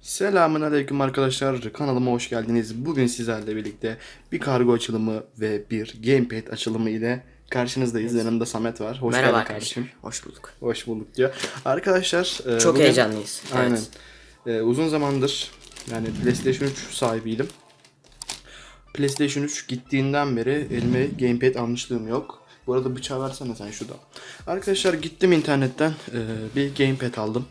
Selamun aleyküm arkadaşlar. Kanalıma hoş geldiniz. Bugün sizlerle birlikte bir kargo açılımı ve bir gamepad açılımı ile karşınızdayız. Yanımda Samet var. Hoş Merhaba geldin kardeşim. Hoş bulduk. Hoş bulduk diyor. Arkadaşlar e, Çok bugün- heyecanlıyız. Aynen. Evet. E, uzun zamandır yani PlayStation 3 sahibiydim. PlayStation 3 gittiğinden beri elime gamepad almışlığım yok. Bu arada bıçağı versene sen şurada. Arkadaşlar gittim internetten e, bir gamepad aldım.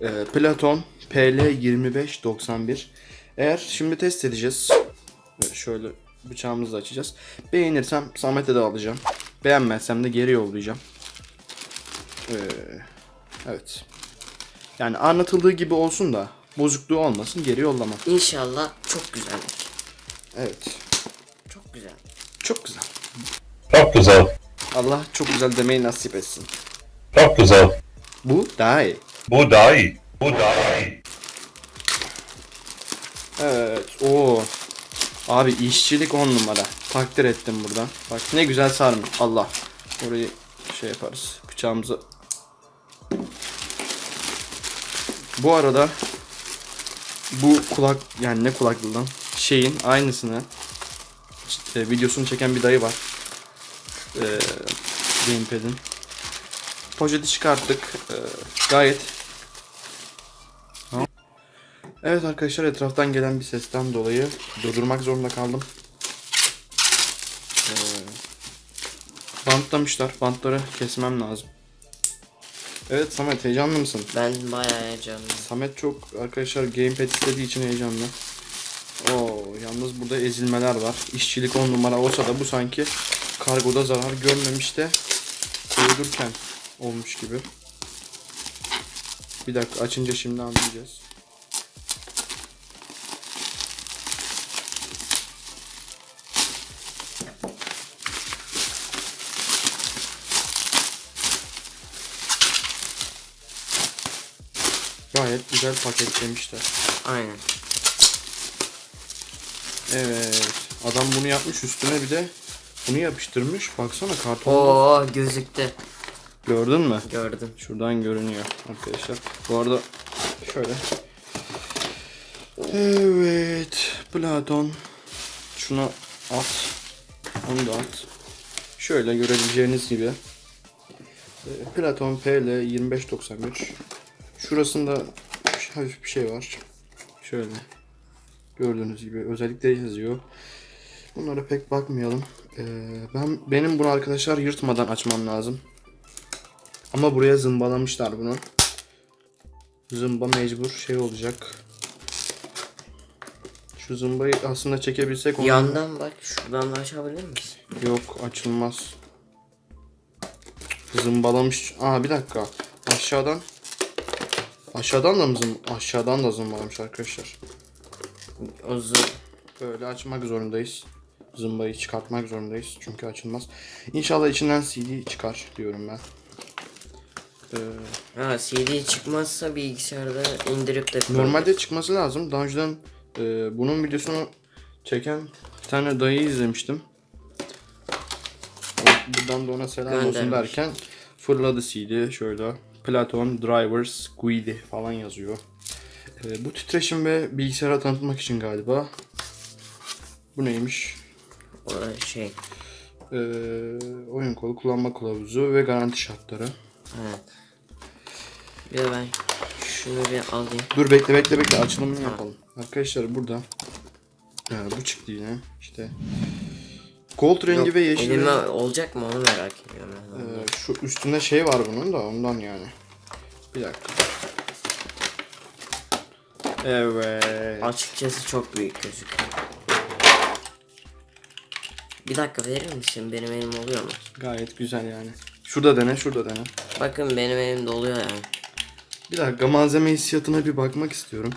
E, Platon PL2591. Eğer şimdi test edeceğiz. Şöyle bıçağımızı açacağız. Beğenirsem Samet'e de alacağım. Beğenmezsem de geri yollayacağım. E, evet. Yani anlatıldığı gibi olsun da bozukluğu olmasın geri yollama. İnşallah çok güzeldir. Evet. Çok güzel. Çok güzel. Çok güzel. Allah çok güzel demeyi nasip etsin. Çok güzel. Bu daha iyi. Bu daha iyi. Bu daha iyi. Evet. Oo. Abi işçilik on numara. Takdir ettim buradan. Bak ne güzel sarmış. Allah. Orayı şey yaparız. Bıçağımızı. Bu arada bu kulak yani ne kulaklığı? Şeyin aynısını işte videosunu çeken bir dayı var. Ee, Gamepad'in. Poşeti çıkarttık. Ee, gayet Evet arkadaşlar etraftan gelen bir sesten dolayı durdurmak zorunda kaldım. Ee, bantlamışlar. Bantları kesmem lazım. Evet Samet heyecanlı mısın? Ben bayağı heyecanlıyım. Samet çok arkadaşlar gamepad istediği için heyecanlı. Oo, yalnız burada ezilmeler var. İşçilik on numara olsa da bu sanki kargoda zarar görmemiş de koydurken olmuş gibi. Bir dakika açınca şimdi anlayacağız. Gayet güzel paketlemişler. Aynen. Evet. Adam bunu yapmış üstüne bir de bunu yapıştırmış. Baksana kartonda. Oo gözüktü. Gördün mü? Gördüm. Şuradan görünüyor arkadaşlar. Bu arada şöyle. Evet. Platon. Şunu at. Onu da at. Şöyle görebileceğiniz gibi. Platon PL 2591. Şurasında hafif bir şey var. Şöyle. Gördüğünüz gibi özellikle yazıyor. Bunlara pek bakmayalım. Ee, ben benim bunu arkadaşlar yırtmadan açmam lazım. Ama buraya zımbalamışlar bunu. Zımba mecbur şey olacak. Şu zımbayı aslında çekebilsek onu... Yandan bak şuradan da açabilir misin? Yok açılmaz. Zımbalamış. Aa bir dakika. Aşağıdan. Aşağıdan da mı zım... Aşağıdan da zımbalamış arkadaşlar. O zı- Böyle açmak zorundayız. Zımbayı çıkartmak zorundayız. Çünkü açılmaz. İnşallah içinden CD çıkar diyorum ben. Ee, Ha CD çıkmazsa bilgisayarda indirip de. Normalde çıkması lazım. Daha önceden e, bunun videosunu çeken bir tane dayı izlemiştim. Buradan da ona selam olsun Göndermiş. derken fırladı CD şöyle. Platon Drivers Guidi falan yazıyor. E, bu titreşim ve bilgisayara tanıtmak için galiba. Bu neymiş? O şey. E, oyun kolu kullanma kılavuzu ve garanti şartları. Evet. Bir de ben şunu bir alayım. Dur bekle bekle bekle açılımını yapalım. Arkadaşlar burada e, bu çıktı yine işte gold rengi Yok, ve yeşil elime rengi. olacak mı onu merak ediyorum. ben. E, şu üstünde şey var bunun da ondan yani. Bir dakika. Evet. Açıkçası çok büyük gözüküyor. Bir dakika verir misin? Benim elim oluyor mu? Gayet güzel yani. Şurada dene, şurada dene. Bakın benim elimde oluyor yani. Bir dakika malzeme hissiyatına bir bakmak istiyorum.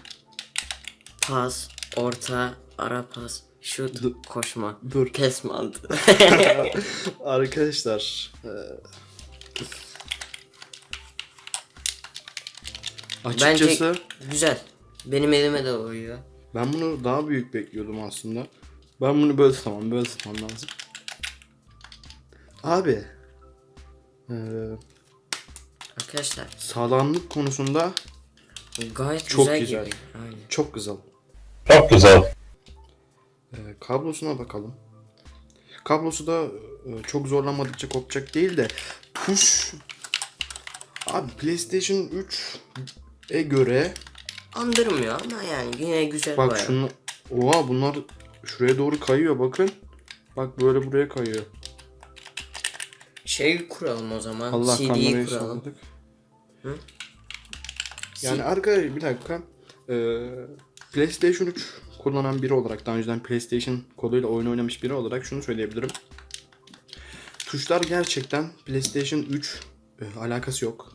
Pas, orta, ara pas, şut, Dur. koşma. Dur. Pes mantığı. Arkadaşlar. e, açıkçası Bence güzel. Benim elime de uyuyor. Ben bunu daha büyük bekliyordum aslında. Ben bunu böyle tutamam, böyle tutmam lazım. Abi. eee, Arkadaşlar sağlamlık konusunda Gayet Çok güzel, güzel. gibi. Aynen. Çok güzel. Çok güzel. Ee, kablosuna bakalım. Kablosu da e, çok zorlamadıkça kopacak değil de tuş Abi PlayStation 3'e göre Andırmıyor ama yani yine güzel bak bayağı. şunu Oha bunlar şuraya doğru kayıyor bakın. Bak böyle buraya kayıyor. Şey kuralım o zaman. Allah CD'yi kuralım. salladık. Hı? Yani arkadaşlar bir dakika. Ee, PlayStation 3 kullanan biri olarak daha önceden PlayStation koduyla oyun oynamış biri olarak şunu söyleyebilirim. Tuşlar gerçekten PlayStation 3 e, alakası yok.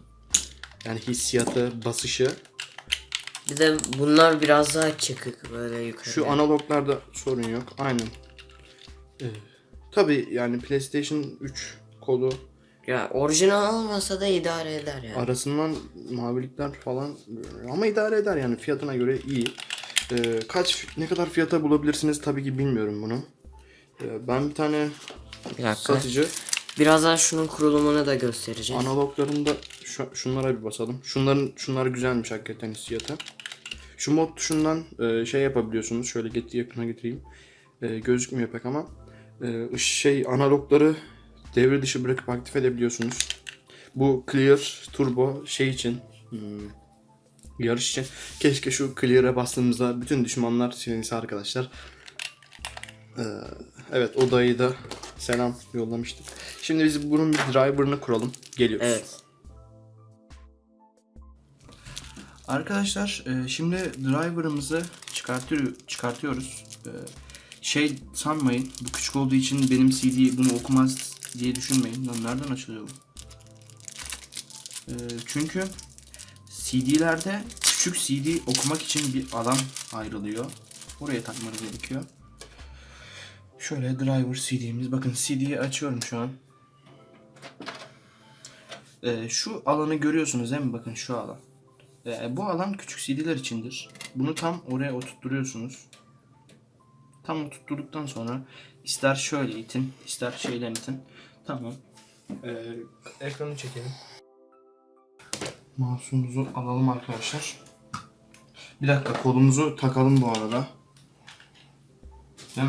Yani hissiyatı, basışı. Bir de bunlar biraz daha çıkık böyle yukarı. Şu analoglarda sorun yok. Aynen. Ee, tabii yani PlayStation 3 kodu Ya orijinal olmasa da idare eder yani. arasından mavilikler falan ama idare eder yani fiyatına göre iyi. Ee, kaç ne kadar fiyata bulabilirsiniz tabii ki bilmiyorum bunu. Ee, ben bir tane bir dakika. satıcı Birazdan şunun kurulumunu da göstereceğiz. analoglarında şu, şunlara bir basalım. Şunların şunlar güzelmiş hakikaten hissiyatı. Şu mod tuşundan e, şey yapabiliyorsunuz. Şöyle getir yakına getireyim. E, gözükmüyor pek ama e, şey analogları devre dışı bırakıp aktif edebiliyorsunuz. Bu clear turbo şey için hmm, yarış için keşke şu clear'a bastığımızda bütün düşmanlar silinse arkadaşlar. Ee, evet odayı da selam yollamıştık. Şimdi biz bunun bir driver'ını kuralım. Geliyoruz. Evet. Arkadaşlar e, şimdi driver'ımızı çıkartıyor, çıkartıyoruz. E, şey sanmayın bu küçük olduğu için benim CD bunu okumaz diye düşünmeyin. Lan nereden açılıyor bu? E, çünkü CD'lerde küçük CD okumak için bir alan ayrılıyor. Oraya takmanız gerekiyor. Şöyle driver CD'miz. Bakın CD'yi açıyorum şu an. E, şu alanı görüyorsunuz değil mi? Bakın şu alan. Ee, bu alan küçük CD'ler içindir. Bunu tam oraya oturtturuyorsunuz. Tam oturtturduktan sonra ister şöyle itin, ister şeyden itin. Tamam. Ee, ekranı çekelim. Mouse'umuzu alalım arkadaşlar. Bir dakika kolumuzu takalım bu arada. Değil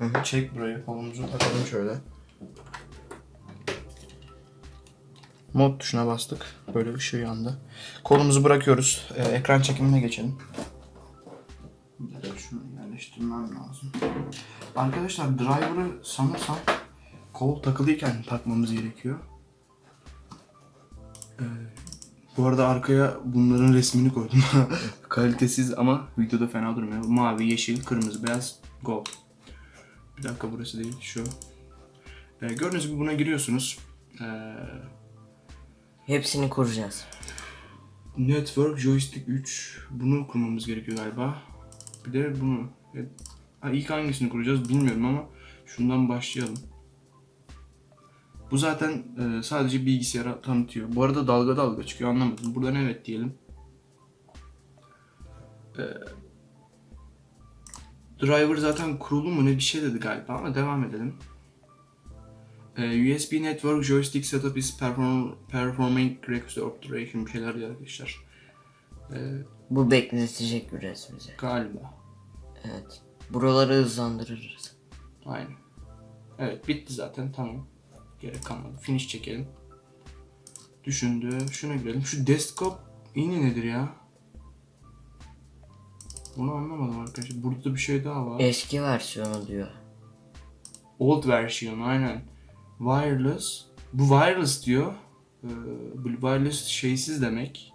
mi? Çek burayı. Kolumuzu takalım şöyle. Mod tuşuna bastık. Böyle ışığı yandı. Kolumuzu bırakıyoruz. Ee, ekran çekimine geçelim. Bir dakika şunu yerleştirmem lazım. Arkadaşlar driver'ı sanırsam kol takılıyken takmamız gerekiyor. Bu arada arkaya bunların resmini koydum. Kalitesiz ama videoda fena durmuyor. Mavi, yeşil, kırmızı, beyaz, gold. Bir dakika burası değil şu. Ee, gördüğünüz gibi buna giriyorsunuz. Ee, Hepsini kuracağız. Network Joystick 3. Bunu kurmamız gerekiyor galiba. Bir de bunu. Evet. Ha, ilk hangisini kuracağız bilmiyorum ama şundan başlayalım. Bu zaten e, sadece bilgisayara tanıtıyor. Bu arada dalga dalga çıkıyor anlamadım. Buradan evet diyelim. E, driver zaten kurulu mu ne bir şey dedi galiba ama devam edelim. E, USB Network Joystick Setup is perform performing restoration bir şeyler diyor arkadaşlar. E, Bu bekletecek biraz bize. galiba. Evet. Buraları hızlandırırız. Aynen. Evet bitti zaten tamam. Gerek kalmadı. Finish çekelim. Düşündü. Şuna girelim. Şu desktop ini nedir ya? Bunu anlamadım arkadaşlar. Burada bir şey daha var. Eski versiyonu diyor. Old versiyon aynen. Wireless. Bu wireless diyor. Ee, bu wireless şeysiz demek.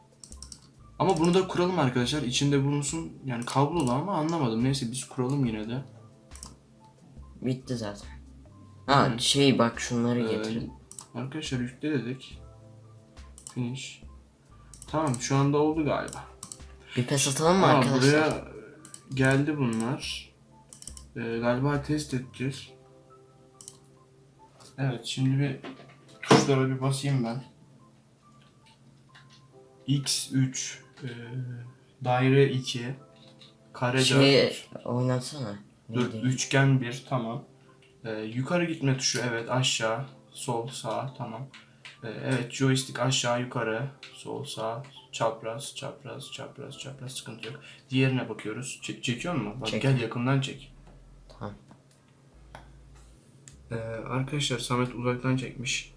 Ama bunu da kuralım arkadaşlar. İçinde bulunsun. Yani kablolu ama anlamadım. Neyse biz kuralım yine de. Bitti zaten. Ha Hı. şey bak şunları Ee, getirin. arkadaşlar yükle dedik. Finish. Tamam şu anda oldu galiba. Bir pes atalım mı Aa, arkadaşlar? buraya geldi bunlar. Ee, galiba test edeceğiz. Evet şimdi bir tuşlara bir basayım ben. X3 e, daire 2 kare 4 Şey oynatsana. Dur, üçgen bir tamam. Ee, yukarı gitme tuşu evet aşağı sol sağ tamam. Ee, evet joystick aşağı yukarı sol sağ Çapraz, çapraz, çapraz, çapraz sıkıntı yok. Diğerine bakıyoruz. Çek, çekiyor mu? Bak Çek. gel yakından çek. Tamam. Ee, arkadaşlar Samet uzaktan çekmiş.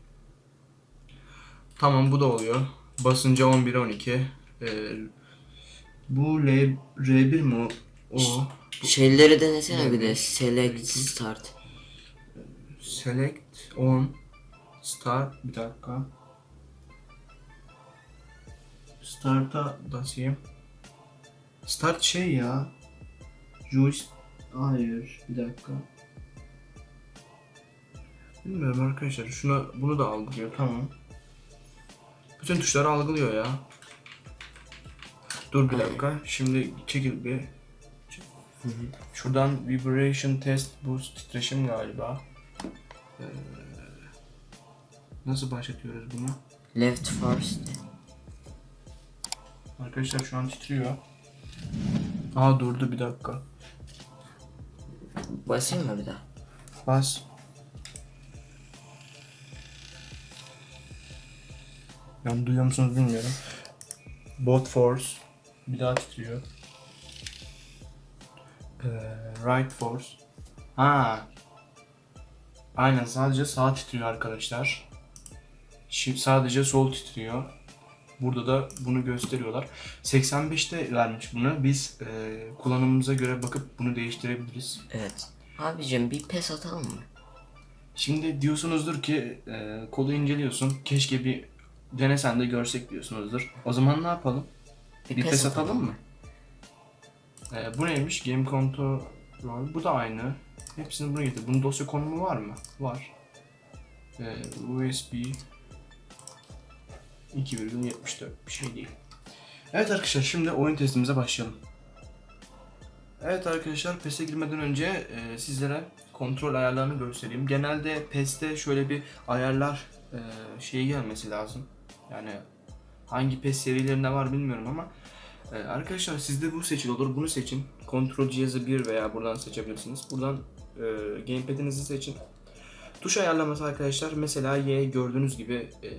Tamam bu da oluyor. Basınca 11 12. Ee, bu L, R1 mi o? O. Şeyleri denesene bir de. Select start. Select on Start bir dakika. Start'a basayım. Start şey ya. Joystick Hayır bir dakika. Bilmiyorum arkadaşlar. Şuna bunu da algılıyor tamam. Bütün tuşları algılıyor ya. Dur bir dakika. Şimdi çekil bir. Şuradan vibration test boost titreşim galiba. Ee, nasıl başlatıyoruz bunu? Left first. Arkadaşlar şu an titriyor. Aa durdu bir dakika. Basayım mı bir daha? Bas. Yani duyuyor musunuz bilmiyorum. Bot force. Bir daha titriyor. Ee, right force. Ha. Aynen sadece sağ titriyor arkadaşlar. Şimdi sadece sol titriyor. Burada da bunu gösteriyorlar. 85'te vermiş bunu. Biz e, kullanımımıza göre bakıp bunu değiştirebiliriz. Evet. Abicim bir pes atalım mı? Şimdi diyorsunuzdur ki e, kodu inceliyorsun. Keşke bir denesen de görsek diyorsunuzdur. O zaman ne yapalım? Bir, pes, atalım mı? E, bu neymiş? Game Control. Bu da aynı. Hepsini buraya getir. Bunun dosya konumu var mı? Var. E, USB 2,74 bir şey değil. Evet arkadaşlar şimdi oyun testimize başlayalım. Evet arkadaşlar PES'e girmeden önce e, sizlere kontrol ayarlarını göstereyim. Genelde PES'te şöyle bir ayarlar e, şeyi gelmesi lazım. Yani hangi PES serilerinde var bilmiyorum ama e, arkadaşlar sizde bu seçili olur. Bunu seçin. Kontrol cihazı 1 veya buradan seçebilirsiniz. Buradan e, gamepad'inizi seçin. Tuş ayarlaması arkadaşlar mesela Y gördüğünüz gibi e,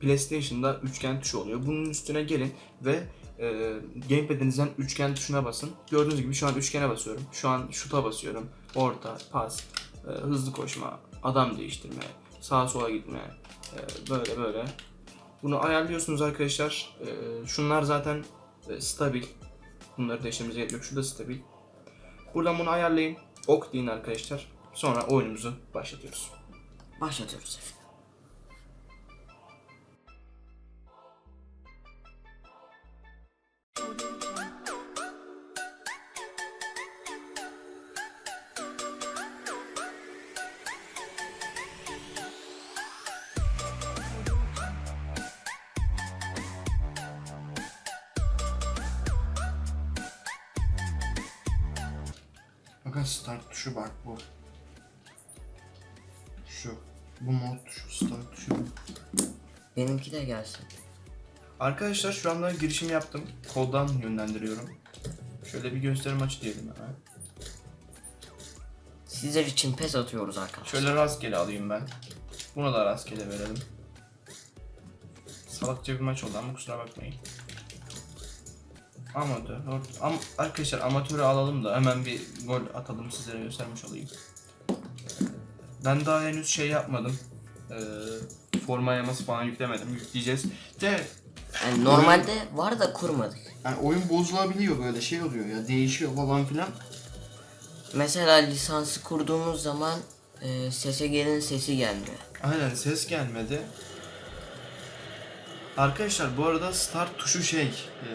PlayStation'da üçgen tuşu oluyor. Bunun üstüne gelin ve e, gamepad'inizden üçgen tuşuna basın. Gördüğünüz gibi şu an üçgene basıyorum. Şu an şuta basıyorum. Orta, pas, e, hızlı koşma, adam değiştirme, sağa sola gitme, e, böyle böyle. Bunu ayarlıyorsunuz arkadaşlar. E, şunlar zaten e, stabil. Bunları değiştirmemize gerek yok. Şu da stabil. Buradan bunu ayarlayın. Ok deyin arkadaşlar. Sonra oyunumuzu başlatıyoruz. Başlatıyoruz efendim. Bakın start tuşu bak bu. Şu. Bu mod tuşu, start tuşu. Benimki de gelsin. Arkadaşlar şu anda girişim yaptım. Koddan yönlendiriyorum. Şöyle bir gösterim aç diyelim hemen. Sizler için pes atıyoruz arkadaşlar. Şöyle rastgele alayım ben. Buna da rastgele verelim. Salakça bir maç oldu ama kusura bakmayın. Amatör. Am arkadaşlar amatörü alalım da hemen bir gol atalım sizlere göstermiş olayım. Ben daha henüz şey yapmadım. Ee, forma yaması falan yüklemedim. Yükleyeceğiz. De Yani normalde var da kurmadık. yani oyun bozulabiliyor böyle şey oluyor ya değişiyor falan filan. Mesela lisansı kurduğumuz zaman e, sese gelin sesi gelmiyor. Aynen ses gelmedi. Arkadaşlar bu arada start tuşu şey e,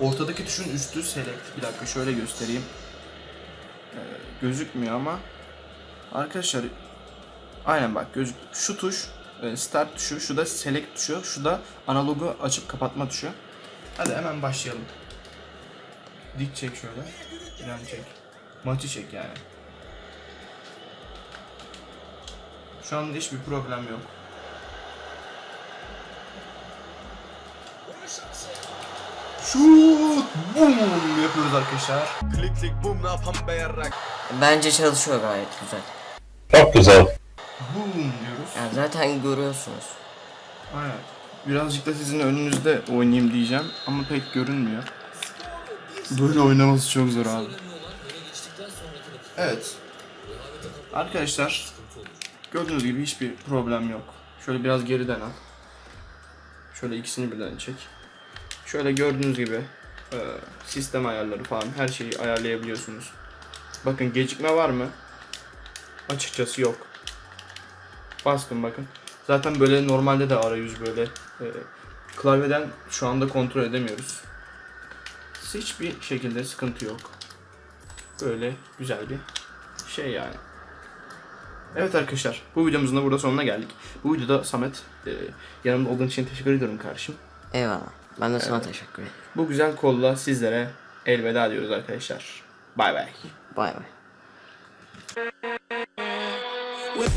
ortadaki tuşun üstü select. Bir dakika şöyle göstereyim. E, gözükmüyor ama arkadaşlar aynen bak gözük şu tuş e, start tuşu, şu da select tuşu, şu da analogu açıp kapatma tuşu. Hadi hemen başlayalım. Dik çek şöyle. Yan çek. Maçı çek yani. Şu anda hiçbir problem yok. Şut! Bum! Yapıyoruz arkadaşlar. Klick, klick, boom, na pembe yarrak. Bence çalışıyor gayet güzel. Çok güzel. Bum diyoruz. Yani zaten görüyorsunuz. Aynen. birazcık da sizin önünüzde oynayayım diyeceğim ama pek görünmüyor. Böyle oynaması çok zor abi. Evet. Arkadaşlar gördüğünüz gibi hiçbir problem yok. Şöyle biraz geriden al. Şöyle ikisini birden çek. Şöyle gördüğünüz gibi e, sistem ayarları falan her şeyi ayarlayabiliyorsunuz. Bakın gecikme var mı? Açıkçası yok. Bastım bakın. Zaten böyle normalde de arayüz böyle e, klavyeden şu anda kontrol edemiyoruz. Hiçbir şekilde sıkıntı yok. Böyle güzel bir şey yani. Evet arkadaşlar bu videomuzun da burada sonuna geldik. Bu videoda Samet e, yanımda olduğun için teşekkür ediyorum kardeşim. Eyvallah. Ben de sana evet. teşekkür ederim. Bu güzel kolla sizlere elveda diyoruz arkadaşlar. Bay bay. Bay bay. We'll